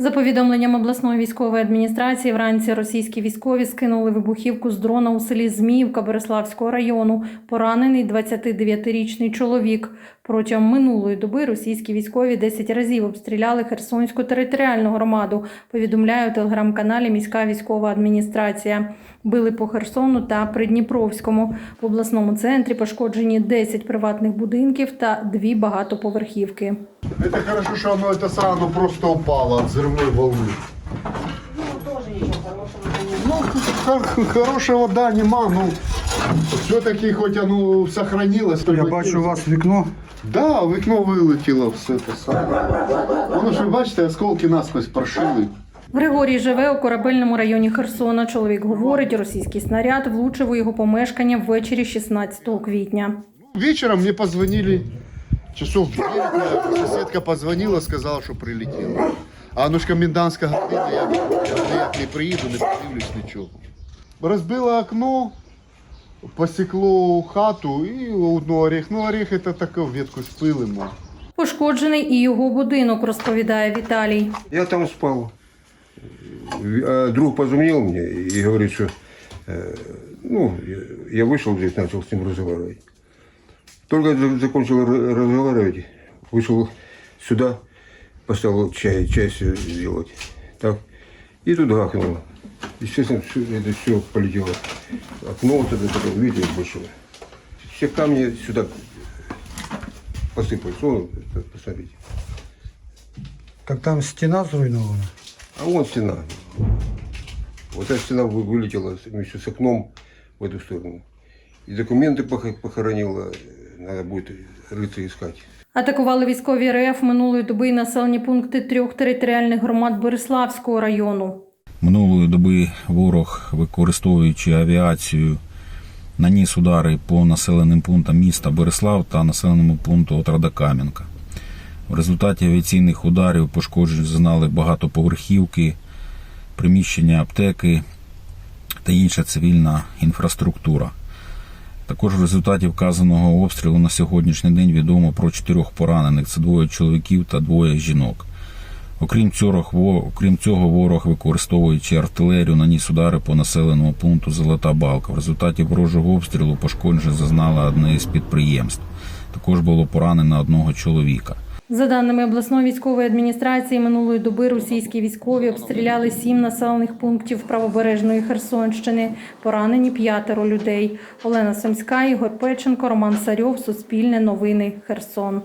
За повідомленням обласної військової адміністрації, вранці російські військові скинули вибухівку з дрона у селі Зміївка Береславського району. Поранений 29-річний чоловік. Протягом минулої доби російські військові 10 разів обстріляли Херсонську територіальну громаду. Повідомляє у телеграм-каналі міська військова адміністрація. Били по Херсону та Придніпровському. В обласному центрі пошкоджені 10 приватних будинків та дві багатоповерхівки. Это хорошо, что оно это самое, оно просто упало от взрывной волны. Ну, хор- хорошего, да, нема, ну, все-таки хоть оно сохранилось. Я бачу у вас вікно. Да, в вікно вилетіло все те саме. Воно ж ви бачите, осколки насквозь прошили. Григорій живе у корабельному районі Херсона. Чоловік говорить, російський снаряд влучив у його помешкання ввечері 16 квітня. Вечером мне позвонили, часов в 9, наверное, соседка позвонила, сказала, что прилетело. А оно ж комендантська година, я ніяк не приїду, не подивлюсь нічого. Розбило окно, посекло хату і одну орех. Ну, орех это таке, ветку спилимо. Пошкоджений і його будинок, розповідає Віталій. Я там спал. А друг позвонил мне и говорит, что э, ну, я- я вышел здесь, начал с ним разговаривать. Только за- закончил ра- разговаривать, вышел сюда, поставил чай, чай сделать. Так. И тут гахнуло. Естественно, всё это все полетело. Окно вот это, такое, видите, большое. Все камни сюда посыпались. Вон, посмотрите. Так там стіна зруйнована. А вон стена. Вот эта стена вы- вылетела вместе с окном в эту сторону. И документы пох- похоронила. Надо будет рыться искать. Атакували військові РФ минулої доби й населені пункти трьох територіальних громад Бориславського району. Минулої доби ворог, використовуючи авіацію, наніс удари по населеним пунктам міста Береслав та населеному пункту Отрадокам'янка. В результаті авіаційних ударів пошкоджень зазнали багатоповерхівки, приміщення аптеки та інша цивільна інфраструктура. Також в результаті вказаного обстрілу на сьогоднішній день відомо про чотирьох поранених: це двоє чоловіків та двоє жінок. Окрім цього, окрім цього, ворог, використовуючи артилерію, наніс удари по населеному пункту Золота Балка. В результаті ворожого обстрілу пошкоджень зазнала одне з підприємств. Також було поранено одного чоловіка. За даними обласної військової адміністрації, минулої доби російські військові обстріляли сім населених пунктів правобережної Херсонщини. Поранені п'ятеро людей. Олена Сомська, Ігор Печенко, Роман Сарьов, Суспільне новини, Херсон.